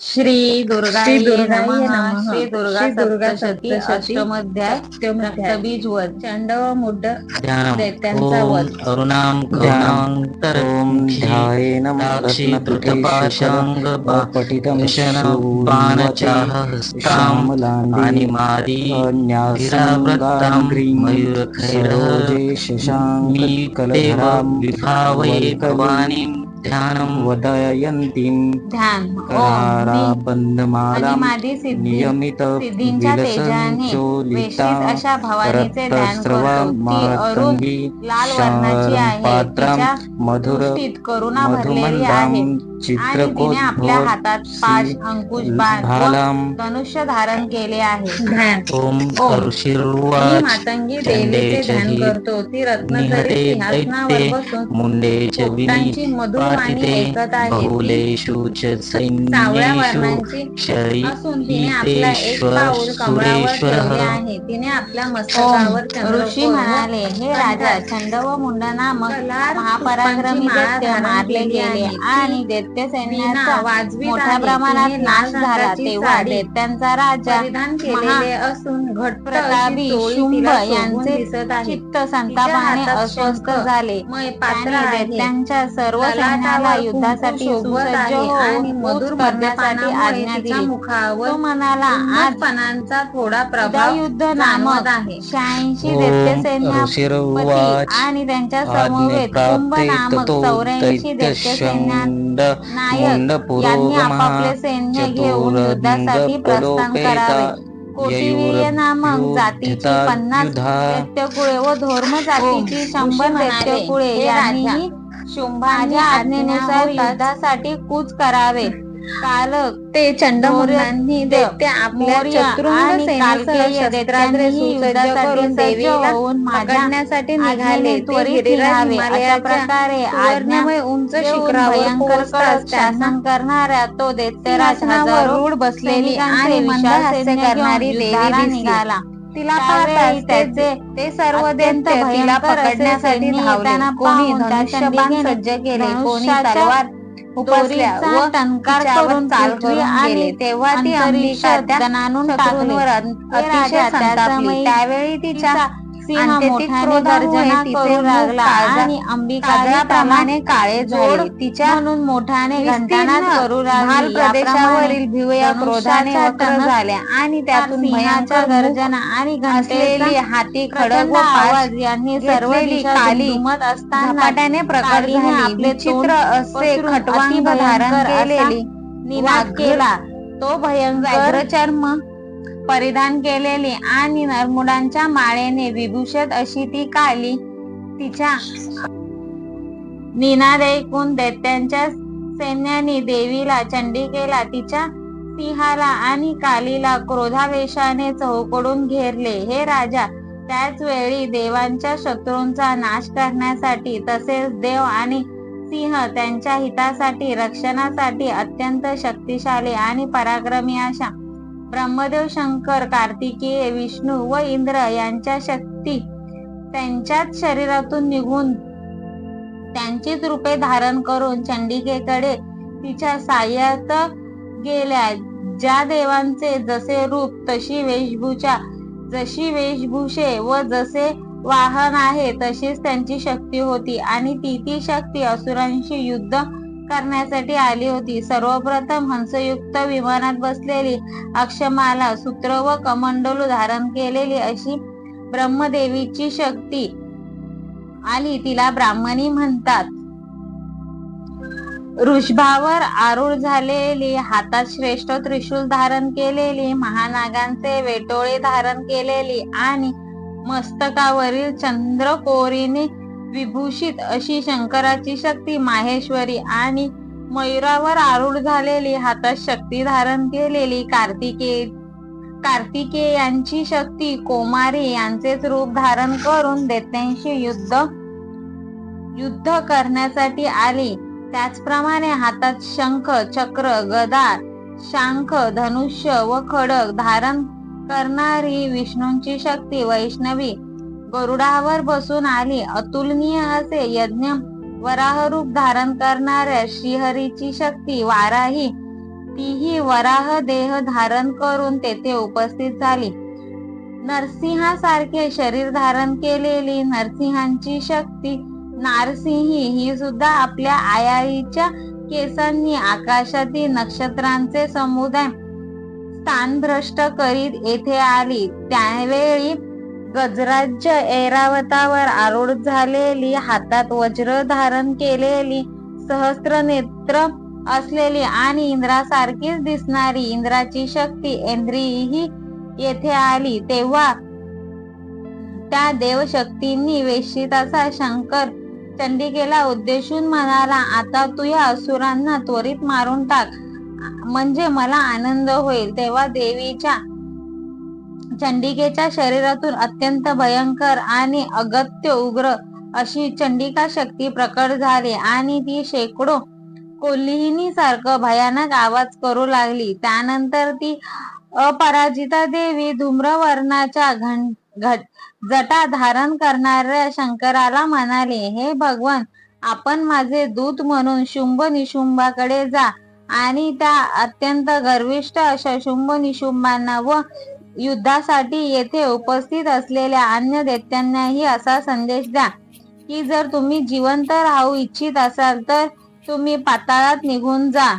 श्री दुर्गा श्री दुर्गाय नमः. नमः. श्री दुर्गा श्री दुर्गा सप्तशती अष्टमध्याय. रक्तबीज वध. चांडव मुड्ड ध्यानम् दैत्यांचा ॐ वध. अरुणां ॐ करुणान्तरक्षी ध्यायेनं दाक्षी पठितं बाणचाह हस्ताम्. आणि मादी वीराव्रतां मयूरखैरः. मी देव विभावये भवानीं ध्यानं वदयन्तीं ध्यान ओम कराराबन्धमालां मादी सिद्धी नियमित सिद्धींच्या तेजाने वेशित अशा भवानीचे ध्यान करतो ती अरुण रक्तस्रवमातंगी लाल वर्णाची आहे पात्रां तिच्या मधुर दृष्टीत करुणा भरलेली आहे. मधुमंदां आणि तिने आपल्या हातात पाश अंकुश धनुष्य धारण केले आहे. ओम. मातंगी देवीचे ध्यान करतो. ती रत्नजरी निहते सिंहासनावर बसून मुंडे च पोपटांची मधुर वाणी पातिते ऐकत आहे. ती बहुलेषु च सावळ्या वर्णांची असून तिने आपला एक पाऊल कमळावर. ठेवले आहे. तिने आपल्या मस्तकावर ऋषी म्हणाले हे राजा छंद व मुंड नामक महापराक्रमी मारले गेले आणि दैत्य सैन्याचा मोठ्या. प्रमाणात नाश झाला तेव्हा दैत्यांचा राजा परिधान केलेले असून प्रतापी शुंभ यांचे चित्त संतापाने अस्वस्थ झाले. त्याने दैत्यांच्या सर्व सैन्याला युद्धासाठी सुसज्ज आहे आणि होऊन मधुर करण्यासाठी आज्ञा दिली. मुखावर तो म्हणाला आज उन्मत्तपणाचा थोडा प्रभाव युद्ध नामक आहे. शहाऐंशी दैत्य ऋषिर्वाच आणि त्यांच्या समवेत कुंभ नामक चौऱ्याऐंशी दैत्य सैन्यात दैत्यशण्ड नायक यांनी मुंडपुरोगमः आपापले सैन्य घेऊन युद्धासाठी प्रस्थान करावे. कोटिवीर्य नामक जातीची पन्नास दैत्यकुळे व धोर्म जातीची शंभर दैत्यकुळे हे यांनी शुंभाच्या आज्ञेनुसार युद्धासाठी कूच करावे. काल ते चंडमुंडांनी मौर्य- दैत्य आपल्या माझ्या पकडण्यासाठी निघाले. प्रकारे आज्ञा सुवर्णमय उंच शिखरावर शासन करणाऱ्या तो दैत्यराज रूढ बसलेली आणि मंद विशाल हास्य सैन्य करणारी देवी. निघाला. तिला पाहताच त्याचे ते सर्व दैत्य तिला पकडण्यासाठी येताना कोणी धनुष्यबाण सज्ज केले कोणी तलवार उपसल्या व तिच्यावर करून आणि तेव्हा ती अंबिका त्या अन- हे अतिशय संतापली. त्यावेळी तिच्या तिचा सिंह मोठ्याने गर्जना करू लागला आणि अंबिका काजळाप्रमाणे काळे जोड तिच्या म्हणून मोठ्याने घंटानाद करू लागली. प्रदेशावरील भिवया क्रोधाने वक्र झाल्या आणि त्यातून मुख गर्जना आणि घंटेचा हाती खडक व आवाज यांनी सर्व काली दुमदुमत असताना प्रकट कालीने झाली. तोंड असे खटवांग धारण केलेली निनाद केला. तो भयंकर व्याघ्रचर्म परिधान केलेली आणि नरमुडांच्या माळेने विभूषित अशी ती काली तिच्या निनाद ऐकून दैत्यांच्या सैन्याने देवीला चंडिकेला तिच्या सिंहाला आणि कालीला क्रोधावेशाने चौकडून घेरले. हे राजा त्याच वेळी देवांच्या शत्रूंचा नाश करण्यासाठी तसेच देव आणि सिंह त्यांच्या हितासाठी रक्षणासाठी अत्यंत शक्तिशाली आणि पराक्रमी अशा ब्रह्मदेव शंकर कार्तिकेय विष्णू व इंद्र यांच्या शक्ती त्यांच्याच शरीरातून निघून त्यांचीच रूपे धारण करून चंडिकेकडे तिच्या साह्यात गेल्या. ज्या देवांचे जसे रूप तशी वेशभूषा जशी वेशभूषे व जसे वाहन आहे तशीच त्यांची शक्ती होती. आणि ती ती शक्ती असुरांशी युद्ध करण्यासाठी आली होती. सर्वप्रथम हंसयुक्त विमानात बसलेली अक्षमाला सूत्र व कमंडलू धारण केलेली अशी ब्रह्मदेवीची शक्ती आली. तिला ब्राह्मणी म्हणतात. वृषभावर आरूढ झालेली हातात श्रेष्ठ त्रिशूल धारण केलेली महानागांचे वेटोळे धारण केलेली आणि मस्तकावरील चंद्रकोरीने विभूषित अशी शंकराची शक्ती माहेश्वरी आणि मयुरावर आरूढ झालेली हातात शक्ती धारण केलेली कार्तिकेय यांची शक्ती कोमारी यांचेच रूप धारण करून देत्यांशी युद्ध युद्ध करण्यासाठी आली. त्याचप्रमाणे हातात शंख चक्र गदा शांख धनुष्य व खडक धारण करणारी विष्णूंची शक्ती वैष्णवी गरुडावर बसून आली. अतुलनीय असे यज्ञ वराह रूप धारण करणाऱ्या श्रीहरीची शक्ती वाराही तीही वराह देह धारण करून तेथे उपस्थित झाली. नरसिंहासारखे शरीर धारण केलेली नरसिंहांची शक्ती नारसिंही ही सुद्धा आपल्या आयाईच्या केसांनी आकाशातील नक्षत्रांचे समुदाय स्थानभ्रष्ट करीत येथे आली. त्यावेळी गजराज्य ऐरावतावर आरूढ झालेली हातात वज्र धारण केलेली सहस्त्र नेत्र असलेली आणि इंद्रासारखीच दिसणारी इंद्राची शक्ती इंद्रीही येथे आली. तेव्हा त्या देवशक्तींनी वेशिताचा असा शंकर चंडिकेला उद्देशून म्हणाला आता तू या असुरांना त्वरित मारून टाक. म्हणजे मला आनंद होईल. तेव्हा देवीच्या चंडिकेच्या शरीरातून अत्यंत भयंकर आणि अगत्य उग्र अशी चंडिका शक्ती प्रकट झाली आणि ती शेकडो कोल्हिनी सारखं भयानक आवाज करू लागली. त्यानंतर ती अपराजिता देवी धूम्रवर्णाच्या घन घट जटा धारण करणाऱ्या शंकराला म्हणाले हे भगवान आपण माझे दूत म्हणून शुंभ निशुंभाकडे जा आणि त्या अत्यंत गर्विष्ठ अशा शुंभ निशुंभांना व युद्धासाठी येथे उपस्थित असलेल्या अन्य दैत्यांनाही असा संदेश द्या की जर तुम्ही जिवंत राहू इच्छित असाल तर तुम्ही पाताळात निघून जा.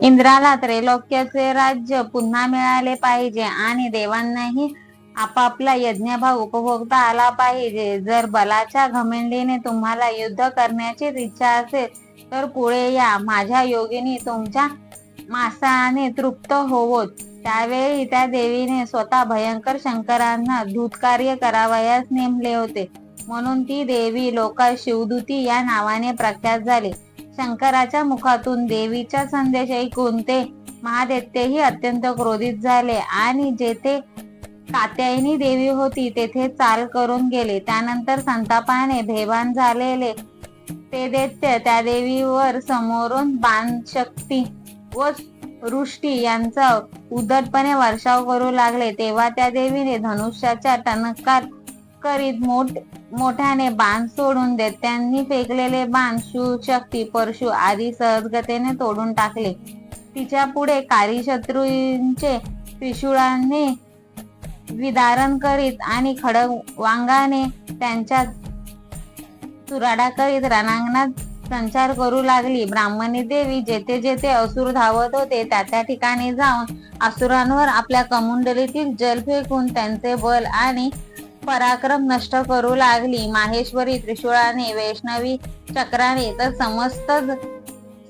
इंद्राला त्रैलोक्याचे राज्य पुन्हा मिळाले पाहिजे आणि देवांनाही आपापला यज्ञभाग उपभोगता आला पाहिजे. जर बलाच्या घमेंडीने तुम्हाला युद्ध करण्याचीच इच्छा असेल तर पुढे या. माझ्या योगिनी तुमच्या मासाने तृप्त होवोत. त्यावेळी त्या देवीने स्वतः भयंकर शंकरांना दूतकार्य करावयास नेमले होते. म्हणून ती देवी लोकात शिवदूती या नावाने प्रख्यात झाली. शंकराच्या मुखातून देवीचा संदेश ऐकून ते महादैत्यही अत्यंत क्रोधित झाले आणि जेथे कात्यायनी देवी होती तेथे चाल करून गेले. त्यानंतर संतापाने भेबान झालेले ते दैत्य त्या देवीवर समोरून बाण शक्ती व वृष्टी यांचा उद्धटपणे वर्षाव करू लागले तेव्हा त्या देवीने धनुष्याच्या टणकार करीत मोठ मोठ्याने बाण सोडून दैत्यांनी फेकलेले बाण शक्ती परशु आदी सहजगतेने तोडून टाकले. तिच्या पुढे कारी शत्रूंचे त्रिशूळाने विदारण करीत आणि खडक वांगाने त्यांच्या चुराडा करीत रणांगणात संचार करू लागली. ब्राह्मणी देवी जेथे जेथे असुर धावत होते त्या त्या ठिकाणी जाऊन असुरांवर आपल्या कमुंडलीतील जल फेकून त्यांचे बल आणि पराक्रम नष्ट करू लागली. माहेश्वरी त्रिशूळाने वैष्णवी चक्राने तर समस्त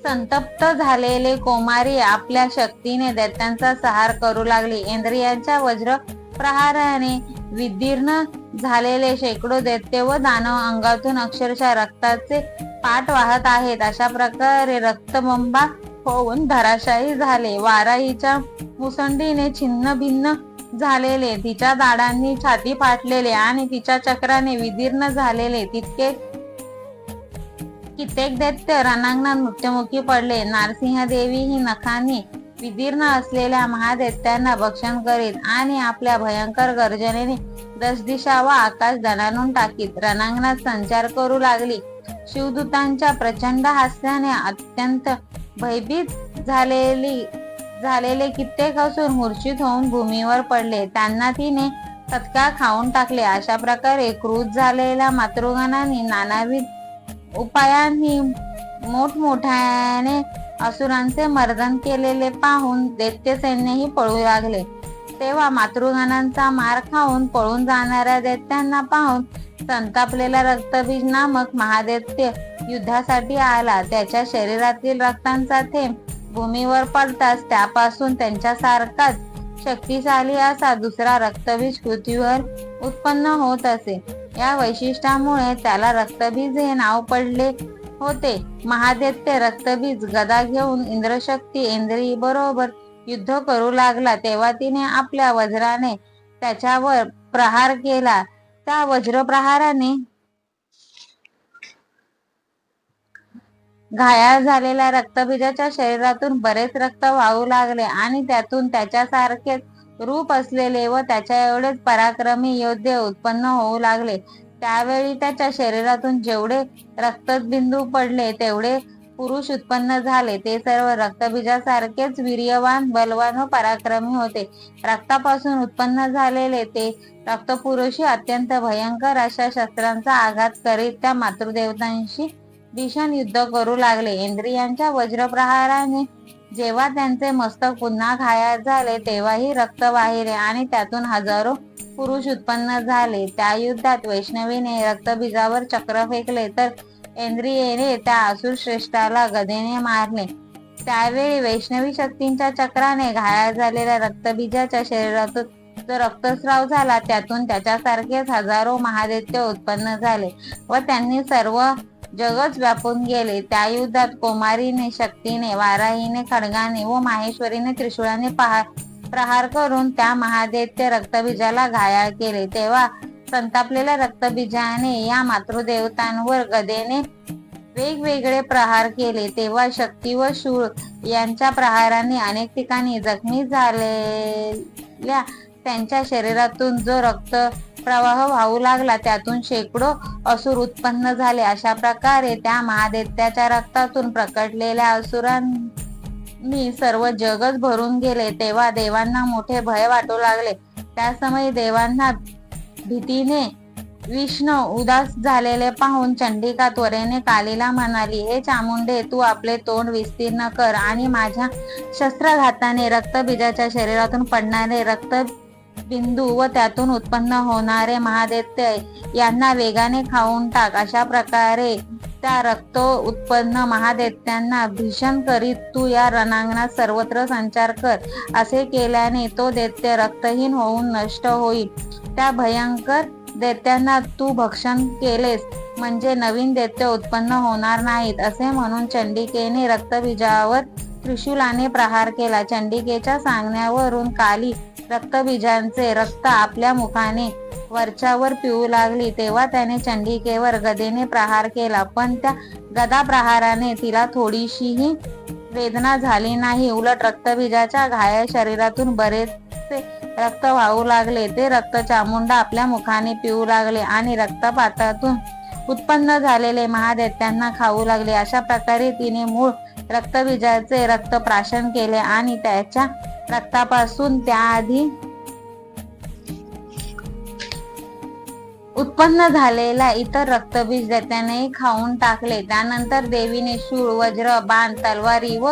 संतप्त झालेले कोमारी आपल्या शक्तीने दैत्यांचा सहार करू लागली. इंद्रियांच्या वज्र प्रहाराने विदीर्ण झालेले शेकडो दैत्य व दानव अंगातून अक्षरशः रक्ताचे पाठ वाहत आहेत. अशा प्रकारे रक्तबंबा होऊन धराशाही झाले. वाराईच्या मुसंडीने छिन्न भिन्न झालेले तिच्या दाडांनी छाती फाटलेले आणि तिच्या चक्राने विदीर्ण झालेले तितके कित्येक दैत्य रणांगणात मृत्युमुखी पडले. नारसिंह देवी ही नखांनी विदीर्ण असलेल्या महादैत्यांना भक्षण करीत आणि आपल्या भयंकर गर्जनेने दशदिशा व आकाश दणानून टाकीत. रणांगणात संचार करू लागली. शिवदूतांच्या प्रचंड हास्याने अत्यंत भयभीत झालेली झालेले कित्येक असून मूर्छित होऊन भूमीवर पडले. त्यांना तिने तत्काळ खाऊन टाकले. अशा प्रकारे क्रूज झालेल्या मातृगणांनी नानाविध उपायांनी मोठमोठ्याने असुरांचे मर्दन केलेले पाहून दैत्य सैन्यही पळू लागले. तेव्हा मातृगणांचा मार खाऊन पळून जाणाऱ्या दैत्यांना पाहून संतापलेला रक्तबीज नामक महादैत्य युद्धासाठी आला. त्याच्या शरीरातील रक्तांचा थेंब भूमीवर पडताच त्यापासून त्यांच्यासारखाच शक्तिशाली असा दुसरा रक्तबीज पृथ्वीवर उत्पन्न होत असे. या वैशिष्ट्यामुळे त्याला रक्तबीज हे नाव पडले होते. महादैत्य रक्तबीज गदा घेऊन इंद्रशक्ती इंद्री बरोबर युद्ध करू लागला. तेव्हा तिने आपल्या वज्राने त्याच्यावर प्रहार केला. त्या वज्रप्रहाराने घायाळ झालेल्या रक्तबीजाच्या शरीरातून बरेच रक्त वाहू लागले आणि त्यातून त्याच्यासारखेच रूप असलेले व त्याच्या एवढेच पराक्रमी योद्धे उत्पन्न होऊ लागले. त्यावेळी त्याच्या शरीरातून जेवढे रक्तबिंदू पडले तेवढे पुरुष उत्पन्न झाले. ते सर्व रक्तबीजासारखेच वीर्यवान बलवान व पराक्रमी होते. रक्तापासून उत्पन्न झालेले ते रक्तपुरुषी अत्यंत भयंकर अशा शस्त्रांचा आघात करीत त्या मातृदेवतांशी भीषण युद्ध करू लागले. इंद्रियांच्या वज्रप्रहाराने जेव्हा त्यांचे मस्तक पुन्हा घायाळ झाले तेव्हाही रक्त वाहिले आणि त्यातून हजारो पुरुष उत्पन्न झाले. त्या युद्धात वैष्णवीने रक्तबीजावर चक्र फेकले तर इंद्रियेने त्या असुर श्रेष्ठाला गदेने मारणे त्यावेळी वैष्णवी शक्तींच्या चक्राने घायाळ झालेल्या रक्तबीजाच्या शरीरातून जो रक्तस्राव झाला त्यातून त्याच्यासारखेच हजारो महादैत्य उत्पन्न झाले व त्यांनी सर्व जगच व्यापून गेले. त्या युद्धात कुमारीने शक्तीने वाराहीने खडगाने व माहेश्वरीने त्रिशूळाने प्रहार करून त्या महादैत्य रक्तबीजाला घायाळ केले. तेव्हा संतापलेल्या रक्तबीजाने या मातृदेवतांवर गदेने वेगवेगळे प्रहार केले. तेव्हा शक्ती व शूर यांच्या प्रहाराने अनेक ठिकाणी जखमी झालेल्या त्यांच्या शरीरातून जो रक्त प्रवाह वाहू लागला त्यातून शेकडो असुर उत्पन्न झाले. अशा प्रकारे त्या महादेत्याच्या रक्तातून प्रकटलेल्या असुरांनी सर्व जगच भरून गेले. तेव्हा देवांना मोठे भय वाटू लागले. त्या समयी देवांना भीतीने विष्णू उदास झालेले पाहून चंडिका त्वरेने कालीला म्हणाली हे चामुंडे तू आपले तोंड विस्तीर्ण कर आणि माझ्या शस्त्रघाताने रक्तबीजाच्या शरीरातून पडणारे रक्त बिंदू व त्यातून उत्पन्न होणारे महादैत्य यांना वेगाने खाऊन टाक. अशा प्रकारे त्या रक्त उत्पन्न महादैत्यांना भीषण करीत तू या रणांगणात सर्वत्र संचार कर. असे केल्याने तो दैत्य रक्तहीन होऊन नष्ट होईल. त्या भयंकर देत्यांना तू भक्षण केलेस. म्हणजे नवीन दैत्य उत्पन्न होणार नाहीत असे म्हणून चंडिकेने रक्तबीजावर त्रिशूलाने प्रहार केला. चंडिकेच्या सांगण्यावरून काली रक्तबीजांचे रक्त आपल्या मुखाने वरच्यावर पिऊ लागली. तेव्हा त्याने चंडिकेवर गदेने प्रहार केला पण त्या गदा प्रहाराने तिला थोडीशीही वेदना झाली नाही. उलट रक्तबीजाच्या घाया शरीरातून बरेचसे रक्त वाहू लागले. ते रक्त चामुंडा आपल्या मुखाने पिऊ लागले आणि रक्तपातातून उत्पन्न झालेले महादैत्यांना खाऊ लागले. अशा प्रकारे तिने मूळ रक्तबीजाचे रक्त प्राशन केले आणि त्याच्या रक्तापासून त्याआधी उत्पन्न झालेला इतर रक्तबीज दैत्याने खाऊन टाकले. त्यानंतर देवीने शूळ वज्र बाण तलवारी व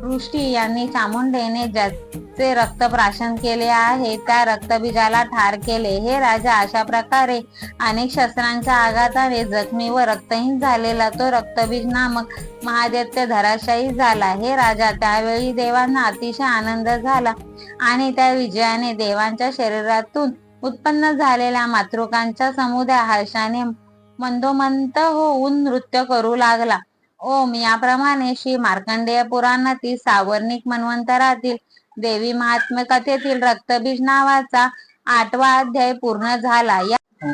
वृष्टी यांनी चामुंडेने ज्याचे रक्त प्राशन केले आहे त्या रक्तबीजाला ठार केले. हे राजा अशा प्रकारे अनेक शस्त्रांच्या आघाताने जखमी व रक्तहीन झालेला तो रक्तबीज नामक महादैत्य धराशायी झाला. हे राजा त्यावेळी देवांना अतिशय आनंद झाला आणि त्या विजयाने देवांच्या शरीरातून उत्पन्न झालेल्या मातृकांच्या समुदाय हर्षाने मंदोमंत होऊन नृत्य करू लागला. ओम याप्रमाणे श्री मार्कंडेय पुराणातील सावर्णिक मन्वंतरातील देवी महात्म्य कथेतील रक्तबीज नावाचा आठवा अध्याय पूर्ण झाला. या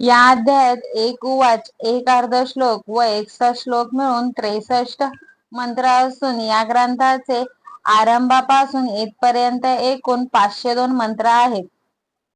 या अध्यायात एक उवाच एक अर्ध श्लोक व एकसष्ट श्लोक मिळून त्रेसष्ट मंत्र असून या ग्रंथाचे आरंभापासून इथपर्यंत एकूण पाचशे दोन मंत्र आहेत.